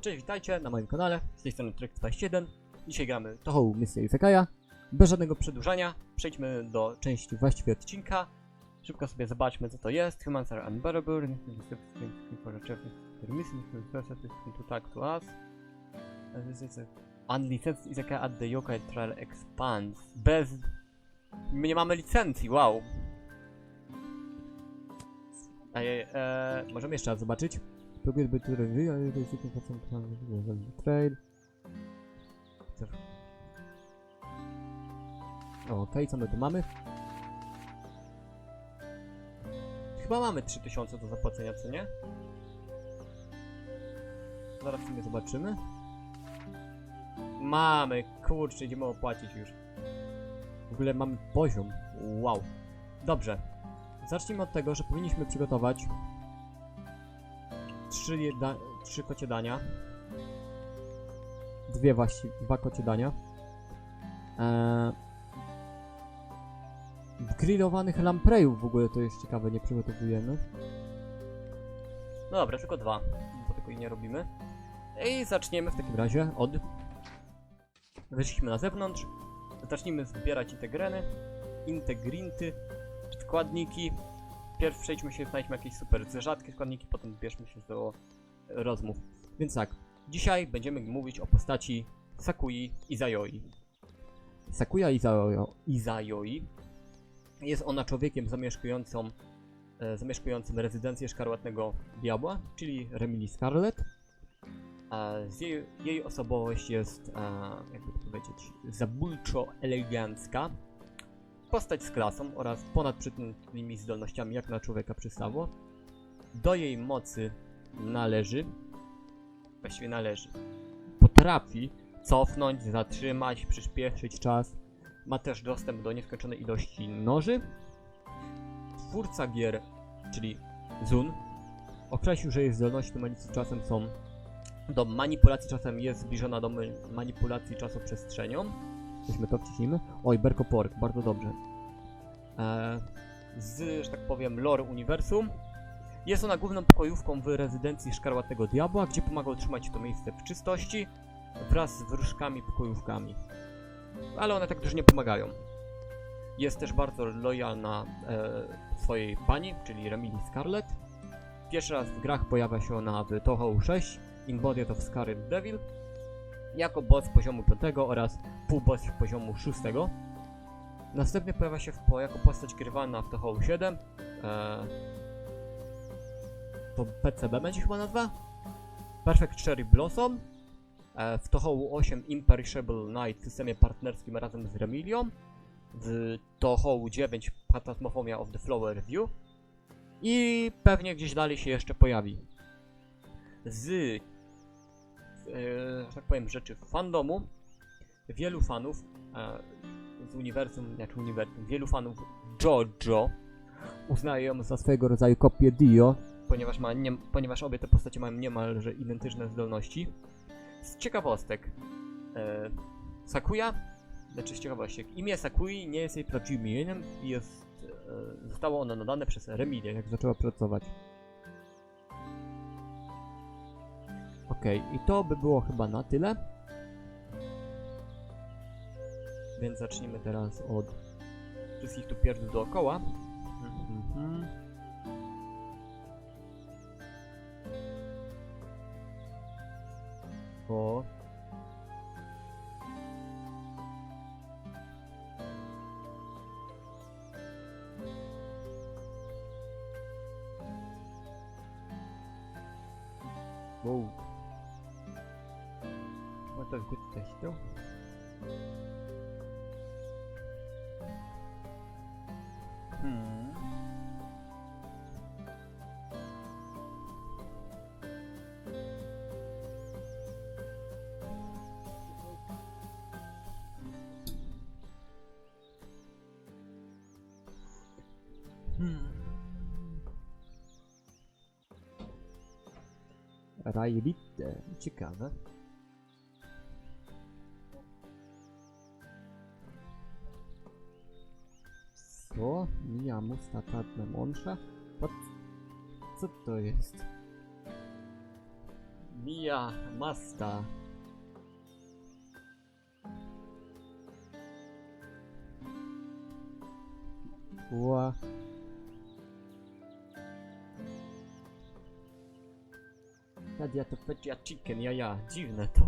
Cześć, witajcie na moim kanale, z tej strony Trek21. Dzisiaj gramy Tohoł Misję Isekaja. Bez żadnego przedłużania, przejdźmy do części właściwie odcinka. Szybko sobie zobaczmy co to jest. Humans are unbearable, to talk to us. Unlicensed Isekai at the Yokai Trial expands. Bez... My nie mamy licencji, wow. Ej, e, możemy jeszcze raz zobaczyć. By tu review, ale to jest tylko trade. Okej, co my tu mamy? Chyba mamy 3000 do zapłacenia, co nie? Zaraz sobie zobaczymy. Mamy, kurczę, idziemy opłacić już. W ogóle mamy poziom. Wow. Dobrze. Zacznijmy od tego, że powinniśmy przygotować trzy, jeda, trzy kocie dania. Dwie właściwie, dwa kocie dania. Eee, grillowanych lamprejów w ogóle to jest ciekawe, nie przygotowujemy. No dobra, tylko dwa, bo tylko i nie robimy. I zaczniemy w takim razie od... Wyszliśmy na zewnątrz. Zacznijmy zbierać integreny, integrinty, składniki. Pierw przejdźmy się, znajdźmy jakieś super rzadkie składniki, potem bierzmy się do rozmów. Więc tak, dzisiaj będziemy mówić o postaci Sakui Izayoi. Sakuya Izayo, Izayoi jest ona człowiekiem zamieszkującą, e, zamieszkującym rezydencję szkarłatnego diabła, czyli Remili Scarlet. E, jej, jej osobowość jest, e, jakby to powiedzieć, zabójczo elegancka. Postać z klasą oraz ponadprzeciętnymi zdolnościami jak na człowieka przystało. Do jej mocy należy, właściwie należy, potrafi cofnąć, zatrzymać, przyspieszyć czas. Ma też dostęp do nieskończonej ilości noży. Twórca gier, czyli Zun, określił, że jej zdolności do manipulacji czasem są do manipulacji czasem jest zbliżona do ma- manipulacji czasoprzestrzenią. Weźmy to, wciśnijmy. Oj, Berko Pork, bardzo dobrze. E, z, że tak powiem, lore uniwersum. Jest ona główną pokojówką w rezydencji Szkarłatnego Diabła, gdzie pomaga utrzymać to miejsce w czystości wraz z wróżkami pokojówkami. Ale one tak też nie pomagają. Jest też bardzo lojalna e, swojej pani, czyli Remili Scarlet. Pierwszy raz w grach pojawia się ona w Toho 6, Embodied of Scarlet Devil, jako boss poziomu 5 oraz półboss poziomu 6. Następnie pojawia się w, jako postać grywana w Toho 7. E, to PCB będzie chyba nazwa? Perfect Cherry Blossom. E, w Tohołu 8 Imperishable Night w systemie partnerskim razem z Remilią. W Tohołu 9 Phantasmophobia of the Flower View. I pewnie gdzieś dalej się jeszcze pojawi. Z, że tak powiem, rzeczy fandomu. Wielu fanów e, z uniwersum, jak uniwersum, wielu fanów JoJo uznaje ją za swojego rodzaju kopię Dio, ponieważ, ma nie, ponieważ obie te postacie mają niemalże identyczne zdolności. Z ciekawostek, e, Sakuya, znaczy z ciekawostek, imię Sakui nie jest jej prawdziwym imieniem i jest, e, zostało ono nadane przez Remilię, jak zaczęła pracować. Okej, i to by było chyba na tyle. Więc zacznijmy teraz od wszystkich tu pierdów dookoła. Mhm. O. Rajlite. Ciekawe. Co? Miamu statadne mąsza? What? Co to jest? Mia Masta. Ła. Nadia to fetia chicken, ja ja, dziwne to.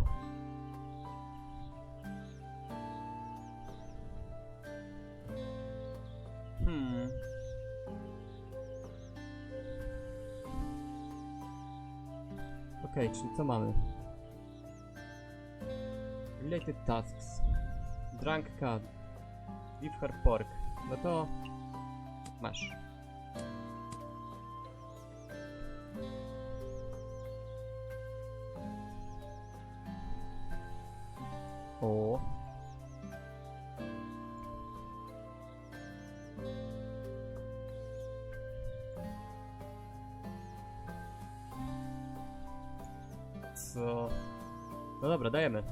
Hmm. Okej, czyli co mamy? Related tasks. Drunk cat. Give her pork. No to... Masz. No dobra, dajemy.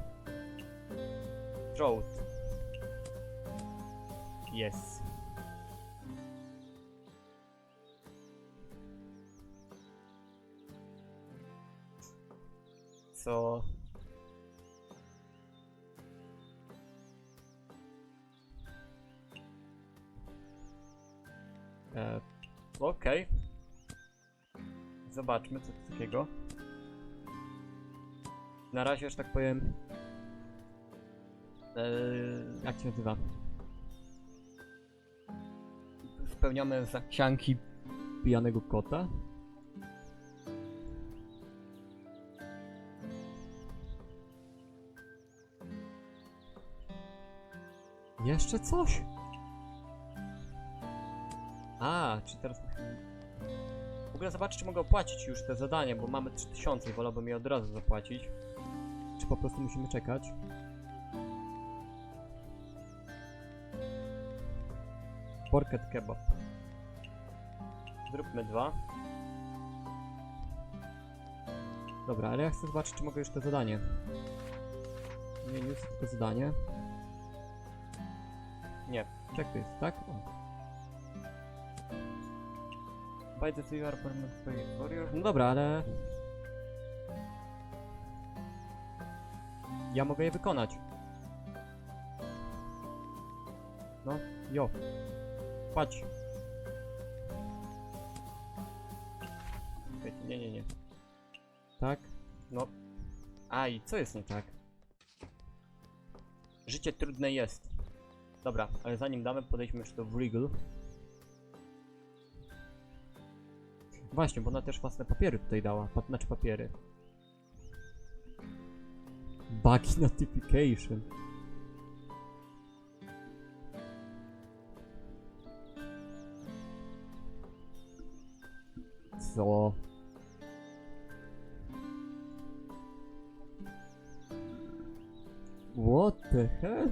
Throat. Yes. Co? E, Okej. Zobaczmy, co to takiego. Na razie, że tak powiem. E, jak się nazywa? Spełniamy zachcianki pijanego kota. Jeszcze coś? A, czy teraz. W ogóle zobaczyć, czy mogę opłacić już te zadanie, bo mamy 3000 i wolałbym je od razu zapłacić. Po prostu musimy czekać? Porket kebab. Zróbmy dwa. Dobra, ale ja chcę zobaczyć, czy mogę już te zadanie. Nie, news, tylko zadanie. Nie, to jest, tak? O. By the you are permanent pay for your... No dobra, ale... Ja mogę je wykonać. No, jo. Patrz. Nie, nie, nie. Tak? No. Aj, co jest nie tak? Życie trudne jest. Dobra, ale zanim damy, podejdźmy jeszcze do Wriggle. Właśnie, bo ona też własne papiery tutaj dała. Pa znaczy papiery. Bug notification. Co? What the hell?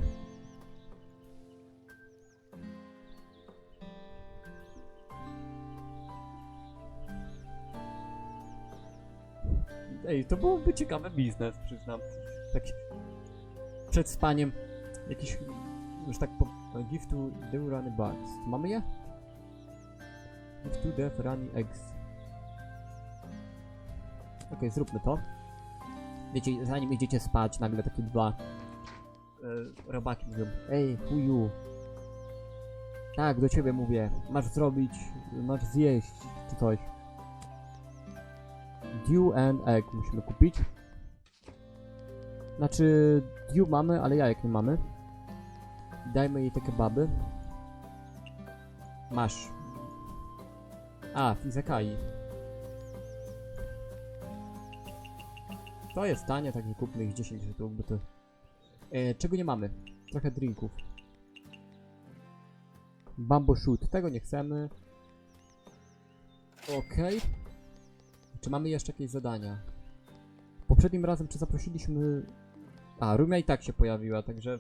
Ej, to byłoby ciekawy biznes, przyznam. Tak przed spaniem jakiś, już tak po... Give to the runny bugs. Mamy je? Give to death runny eggs. Okej, zróbmy to. Wiecie, zanim idziecie spać, nagle takie dwa e, robaki mówią Ej, chuju. Tak, do ciebie mówię. Masz zrobić, masz zjeść, czy coś. Dew and egg musimy kupić. Znaczy, dew mamy, ale jajek nie mamy. Dajmy jej te kebaby. Masz. A, w. To jest tanie, tak nie kupmy ich 10 sztuk, bo to... E, czego nie mamy? Trochę drinków. Bamboo shoot, tego nie chcemy. Okej. Czy mamy jeszcze jakieś zadania? Poprzednim razem, czy zaprosiliśmy... A, Rumia i tak się pojawiła, także...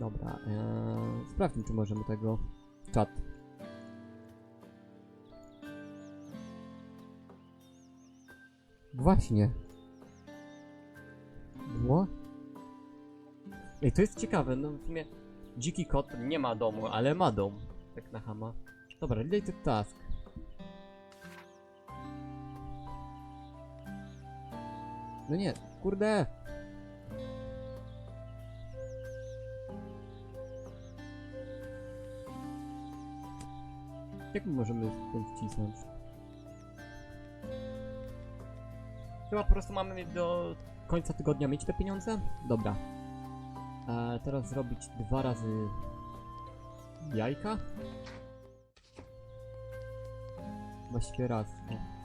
Dobra, ee, sprawdźmy, czy możemy tego... Czat. Właśnie. Było? Ej, to jest ciekawe, no w sumie... Dziki kot nie ma domu, ale ma dom. Tak na hama. Dobra, related task. No nie, kurde! Jak my możemy stąd wcisnąć? Chyba po prostu mamy do końca tygodnia mieć te pieniądze? Dobra. E, teraz zrobić dwa razy jajka? Właściwie raz. No.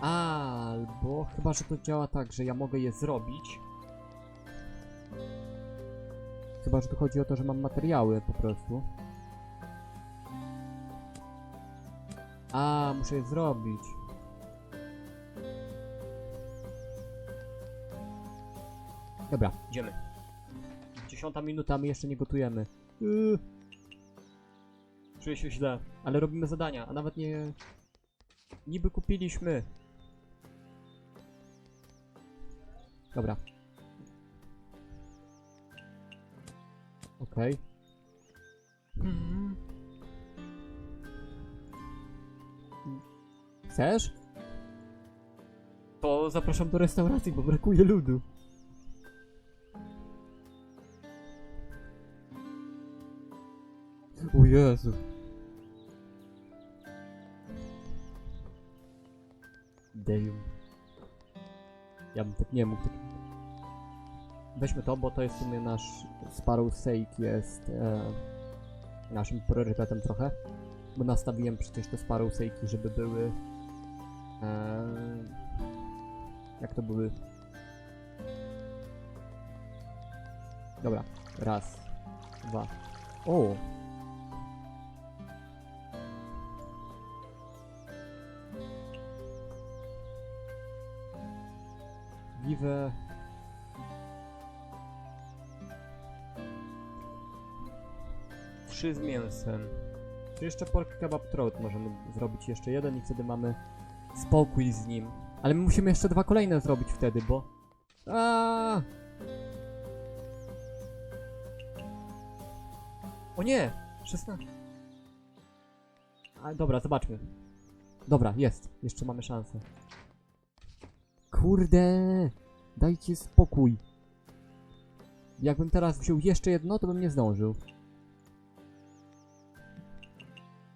Albo chyba, że to działa tak, że ja mogę je zrobić. Chyba, że tu chodzi o to, że mam materiały po prostu. A, muszę je zrobić. Dobra, idziemy. Dziesiąta minuta, my jeszcze nie gotujemy. Yy. Czuję się źle, ale robimy zadania, a nawet nie... Niby kupiliśmy. Dobra. Okej. Mhm. Chcesz? To zapraszam do restauracji, bo brakuje ludu. O Jezu. Damn. Ja bym tak nie mógł. Tak... Weźmy to, bo to jest w sumie nasz Sparrow Sake jest e, naszym priorytetem trochę. Bo nastawiłem przecież te Sparrow żeby były e, jak to były? Dobra, raz, dwa. O! Give Trzy z mięsem. Czy jeszcze pork kebab trout możemy zrobić jeszcze jeden i wtedy mamy spokój z nim. Ale my musimy jeszcze dwa kolejne zrobić wtedy, bo... Aaaa! O nie! 16. A, dobra, zobaczmy. Dobra, jest. Jeszcze mamy szansę. Kurde! Dajcie spokój. Jakbym teraz wziął jeszcze jedno, to bym nie zdążył.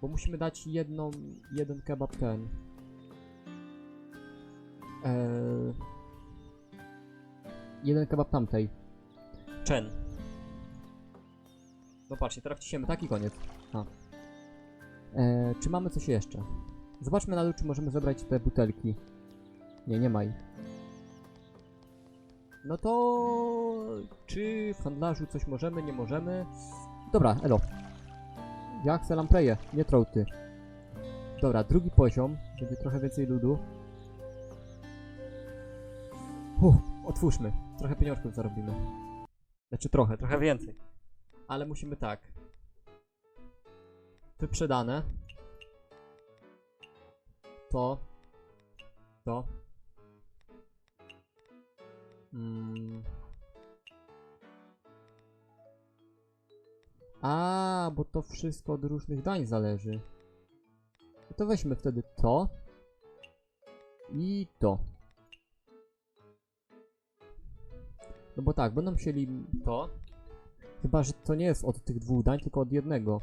Bo musimy dać jedną, jeden kebab ten. Eee, jeden kebab tamtej. Chen. No patrzcie, teraz wciśniemy tak i koniec. A. Eee, czy mamy coś jeszcze? Zobaczmy na dół, czy możemy zebrać te butelki. Nie, nie ma ich. No to... Czy w handlarzu coś możemy, nie możemy? Dobra, elo. Ja chcę lampreję, nie trołty. Dobra, drugi poziom. Będzie trochę więcej ludu. Uff, otwórzmy. Trochę pieniążków zarobimy. Znaczy trochę, trochę więcej. Ale musimy tak. Wyprzedane. To. To. Mm. A, bo to wszystko od różnych dań zależy. No to weźmy wtedy to. I to. No bo tak, będą musieli to. Chyba, że to nie jest od tych dwóch dań, tylko od jednego.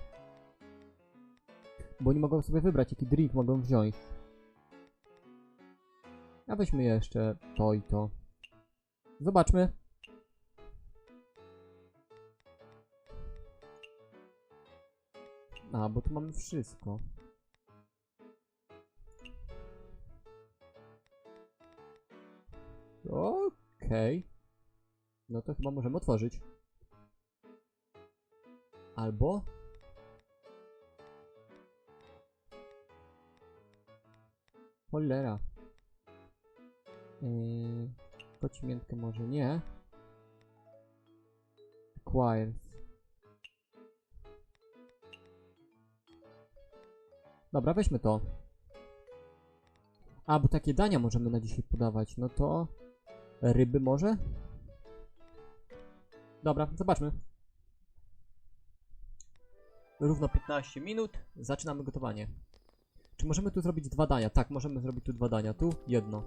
Bo oni mogą sobie wybrać, jaki drink mogą wziąć. A weźmy jeszcze to i to. Zobaczmy. A, bo tu mamy wszystko. Okej. No to chyba możemy otworzyć. Albo... Cholera. Yy, kocimiętkę może nie. Acquires. Dobra, weźmy to. A, bo takie dania możemy na dzisiaj podawać. No to... Ryby może? Dobra, zobaczmy. Równo 15 minut. Zaczynamy gotowanie. Czy możemy tu zrobić dwa dania? Tak, możemy zrobić tu dwa dania. Tu jedno.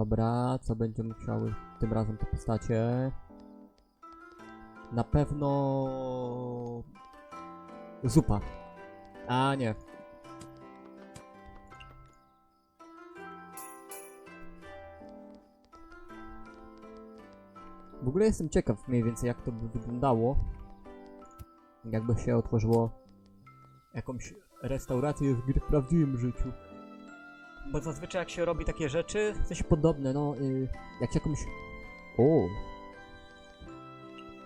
Dobra, co będzie musiały tym razem te postacie? Na pewno... Zupa. A nie. W ogóle jestem ciekaw mniej więcej jak to by wyglądało. Jakby się otworzyło jakąś restaurację w, w prawdziwym życiu. Bo zazwyczaj jak się robi takie rzeczy, coś podobne, no, y, jak się jakąś... O!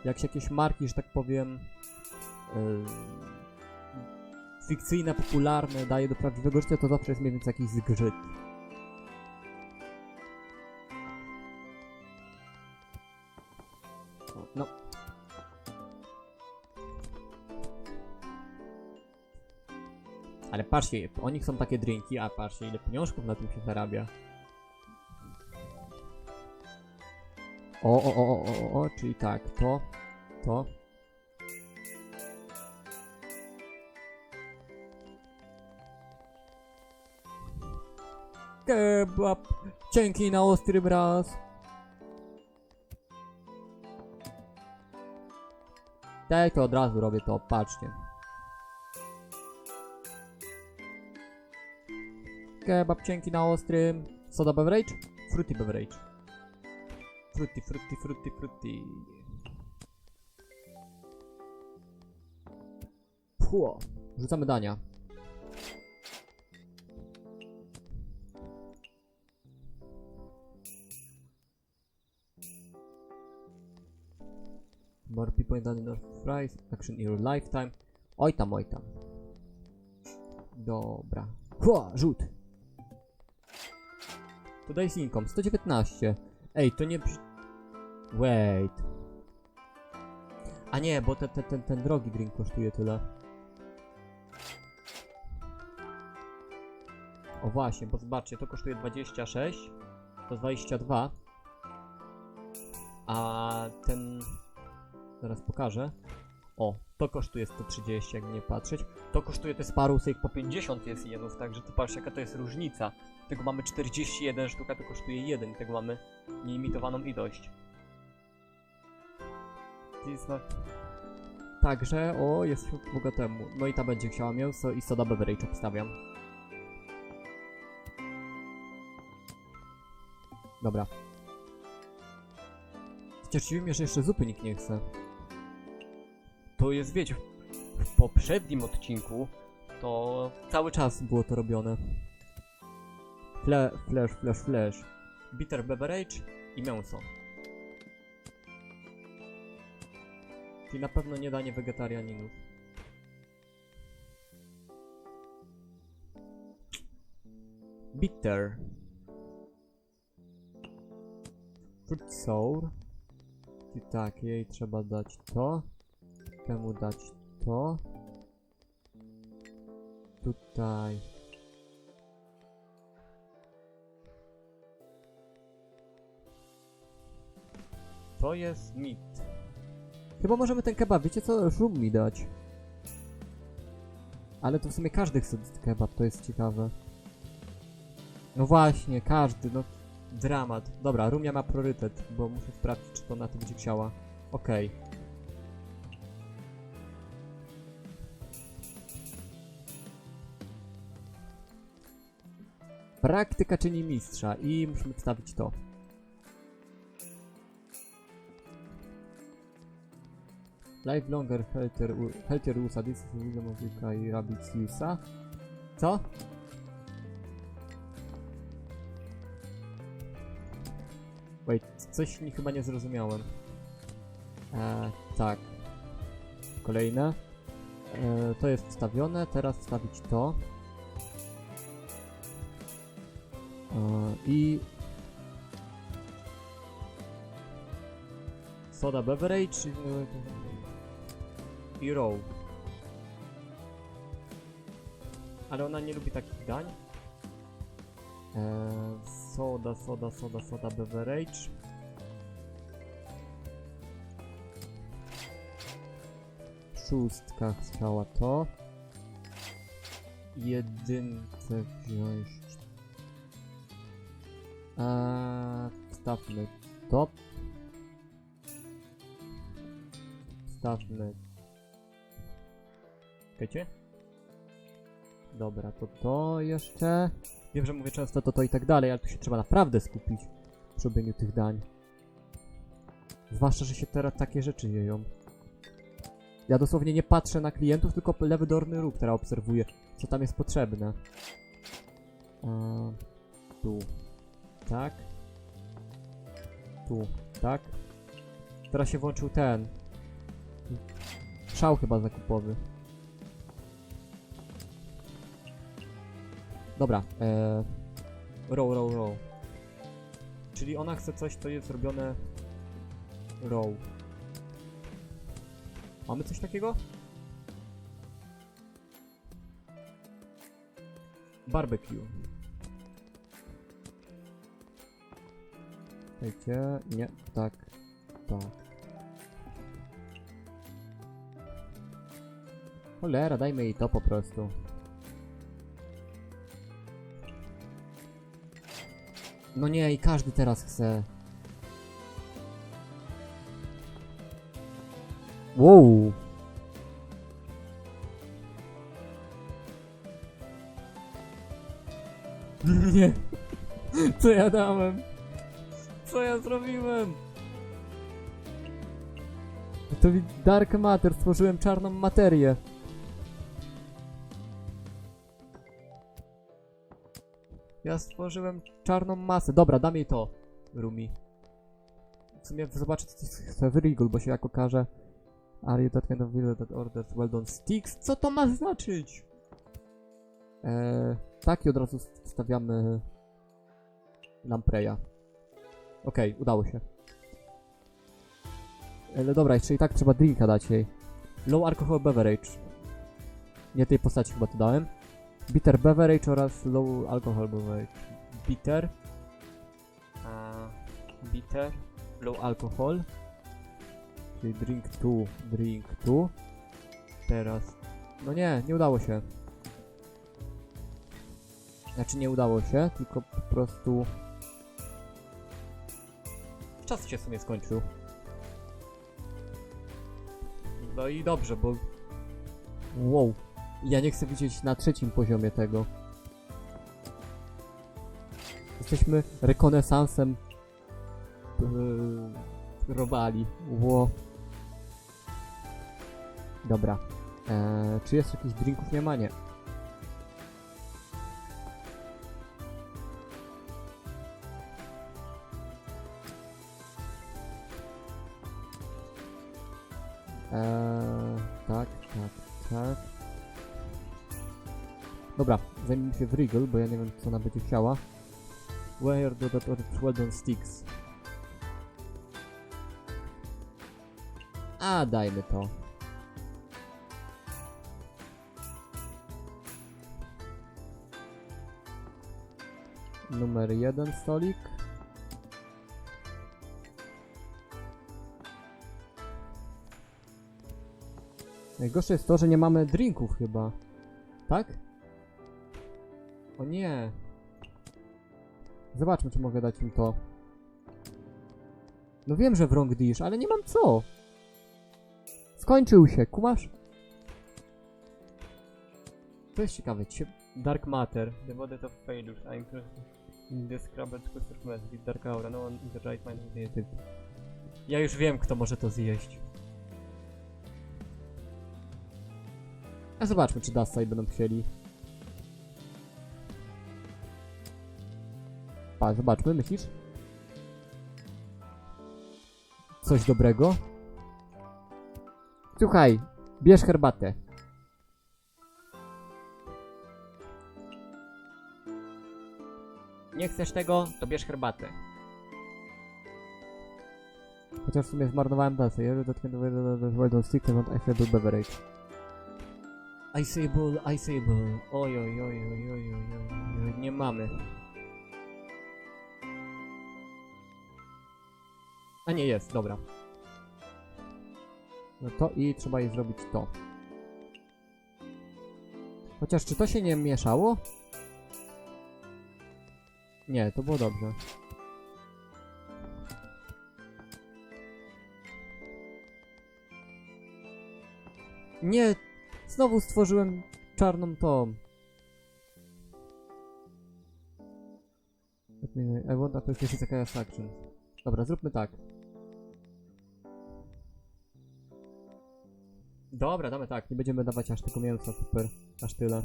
Jak się jakieś marki, że tak powiem, y, fikcyjne, popularne daje do prawdziwego życia, to zawsze jest mniej więcej jakiś zgrzyt. No. Ale patrzcie, oni chcą takie drinki, a patrzcie ile pieniążków na tym się zarabia. O, o, o, o, o, o, czyli tak, to, to. Kebab, cienki na ostry raz. Tak, to od razu robię to, patrzcie. Kebab cienki na ostrym. Soda beverage? Fruity beverage. Fruity, fruity, fruity, fruity. Pło. Rzucamy dania. More people than enough fries. Action in your lifetime. Oj tam, oj tam. Dobra. Hua, rzut. Today's income 119. Ej, to nie. Wait. A nie, bo te, te, ten, ten drogi drink kosztuje tyle. O właśnie, bo zobaczcie, to kosztuje 26, to 22. A ten... Zaraz pokażę. O, to kosztuje 130, jak nie patrzeć. To kosztuje te sparusy ich po 50 jest jenów, także ty patrz jaka to jest różnica. Tego mamy 41 sztuk, a to kosztuje 1 tego mamy nielimitowaną ilość. Także, o, jest bogatemu. No i ta będzie chciała mięso i soda beverage obstawiam. Dobra. Dziwi mnie, że jeszcze zupy nikt nie chce. To jest, wiecie, w poprzednim odcinku to cały czas było to robione. Fle, flash, flash, flash. Bitter beverage i mięso. Czyli na pewno nie danie wegetarianinów. Bitter. Fruit sour. I tak, jej trzeba dać to. Temu dać to. Tutaj. To jest mit. Chyba możemy ten kebab, wiecie co? Szum mi dać. Ale to w sumie każdy chce kebab, to jest ciekawe. No właśnie, każdy, no dramat. Dobra, Rumia ma priorytet, bo muszę sprawdzić, czy to na to będzie chciała. Okej. Praktyka czyni mistrza i musimy wstawić to. Live longer healthier, u- healthier USA, this is William Muzyka i Rabbits USA. Co? Wait, coś nie, chyba nie zrozumiałem. E, tak. Kolejne. E, to jest wstawione, teraz wstawić to. I... Soda beverage e, i row. Ale ona nie lubi takich dań. Eee, soda, soda, soda, soda, beverage. Szóstkach chciała to. Jedynce wziąć Eee, wstawmy to. Wstawmy. Czekajcie. Dobra, to to jeszcze. Wiem, że mówię często to, to i tak dalej, ale tu się trzeba naprawdę skupić przy robieniu tych dań. Zwłaszcza, że się teraz takie rzeczy dzieją. Ja dosłownie nie patrzę na klientów, tylko lewy dolny róg, która obserwuje, co tam jest potrzebne. Eee, tu. Tak. Tu. Tak. Teraz się włączył ten. Szał chyba zakupowy. Dobra. Eee, row, row, row. Czyli ona chce coś, co jest robione row. Mamy coś takiego? Barbecue. Czekajcie, nie, tak, tak. Cholera, dajmy jej to po prostu. No nie, i każdy teraz chce. Wow. Nie. Co ja dałem? Co ja zrobiłem? To Dark Matter, stworzyłem czarną materię. Ja stworzyłem czarną masę. Dobra, dam jej to, Rumi. W sumie zobaczę, co chce w Regal, bo się jak okaże... Are you that kind of villain that orders well done sticks? Co to ma znaczyć? Eee, tak i od razu stawiamy Lampreya. Okej, udało się. Ale dobra, jeszcze i tak trzeba drinka dać jej. Low alcohol beverage. Nie tej postaci chyba to dałem. Bitter beverage oraz low alcohol beverage. Bitter. A, bitter. Low alcohol. Czyli drink 2, drink 2. Teraz. No nie, nie udało się. Znaczy nie udało się, tylko po prostu... Czas się w sumie skończył. No i dobrze, bo... Wow. Ja nie chcę widzieć na trzecim poziomie tego. Jesteśmy rekonesansem yy, robali. Ło. Dobra. Eee, czy jest jakichś drinków? Nie ma, nie. Zajmijmy się w Regal, bo ja nie wiem, co ona będzie chciała. Where do well done sticks? A, dajmy to. Numer jeden stolik. Najgorsze jest to, że nie mamy drinków chyba. Tak? O nie. Zobaczmy, czy mogę dać im to. No wiem, że wrong dish, ale nie mam co. Skończył się, kumasz? To jest ciekawe. Cie... Dark Matter. The body of failures. I include in the with dark aura. No one in the right mind of the. Ja już wiem, kto może to zjeść. A zobaczmy, czy Dasta będą chcieli. Zobaczmy, myślisz? Coś dobrego? Słuchaj, bierz herbatę. Nie chcesz tego, to bierz herbatę. Chociaż w sumie zmarnowałem dasę. Ja dotknę well done stick and I feel beverage. Iceable, iceable. Oj, oj, oj, oj, oj, oj, oj, nie mamy. A nie, jest, dobra. No to i trzeba je zrobić to. Chociaż czy to się nie mieszało? Nie, to było dobrze. Nie, znowu stworzyłem czarną tą. I want to jest jeszcze jakaś action. Dobra, zróbmy tak. Dobra, damy tak. Nie będziemy dawać aż tylko mięsa, super. Aż tyle.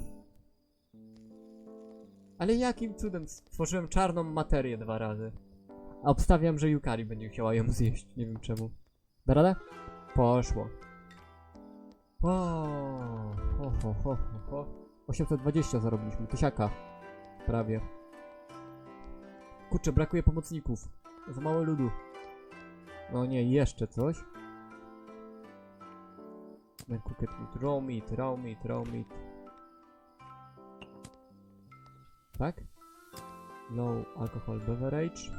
Ale jakim cudem stworzyłem czarną materię dwa razy? A obstawiam, że Yukari będzie chciała ją zjeść. Nie wiem czemu. Da radę? Poszło. O, ho, ho, ho, ho, ho. 820 zarobiliśmy. Tysiaka. Prawie. Kurczę, brakuje pomocników. Za mało ludu. No nie, jeszcze coś. Then cooked meat, raw meat, raw meat, raw meat. Tak? Low alcohol beverage.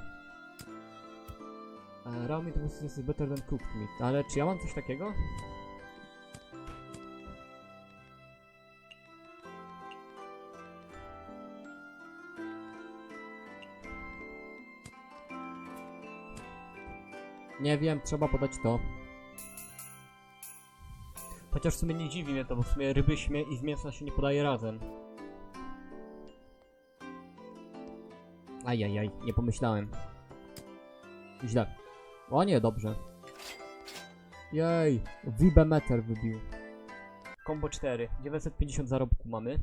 E, raw meat was better than cooked meat. Ale czy ja mam coś takiego? Nie wiem, trzeba podać to. Chociaż w sumie nie dziwi mnie to, bo w sumie ryby śmie i z mięsa się nie podaje razem. Ajajaj, nie pomyślałem. Źle. O nie, dobrze. Jej, Vibe Meter wybił. Combo 4, 950 zarobku mamy.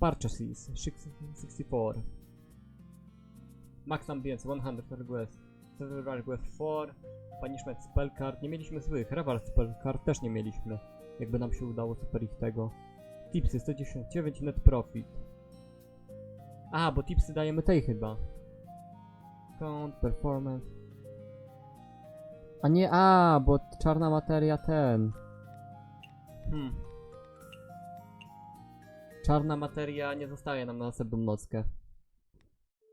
Purchases, 64. Max Ambience, 100 request. Several request 4. Punishment spell card. Nie mieliśmy złych. Rewal spell card też nie mieliśmy. Jakby nam się udało super ich tego. Tipsy 199 net profit. A, bo tipsy dajemy tej chyba. Count, performance. A nie, a, bo czarna materia ten. Hmm. Czarna materia nie zostaje nam na następną nockę.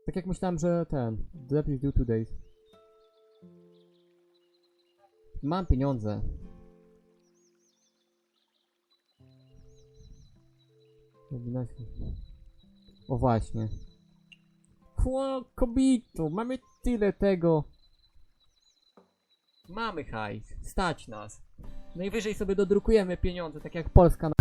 Tak jak myślałem, że ten. Debris due days. Mam pieniądze. O właśnie. Chło, kobito, mamy tyle tego. Mamy hajs, stać nas. Najwyżej sobie dodrukujemy pieniądze, tak jak Polska na...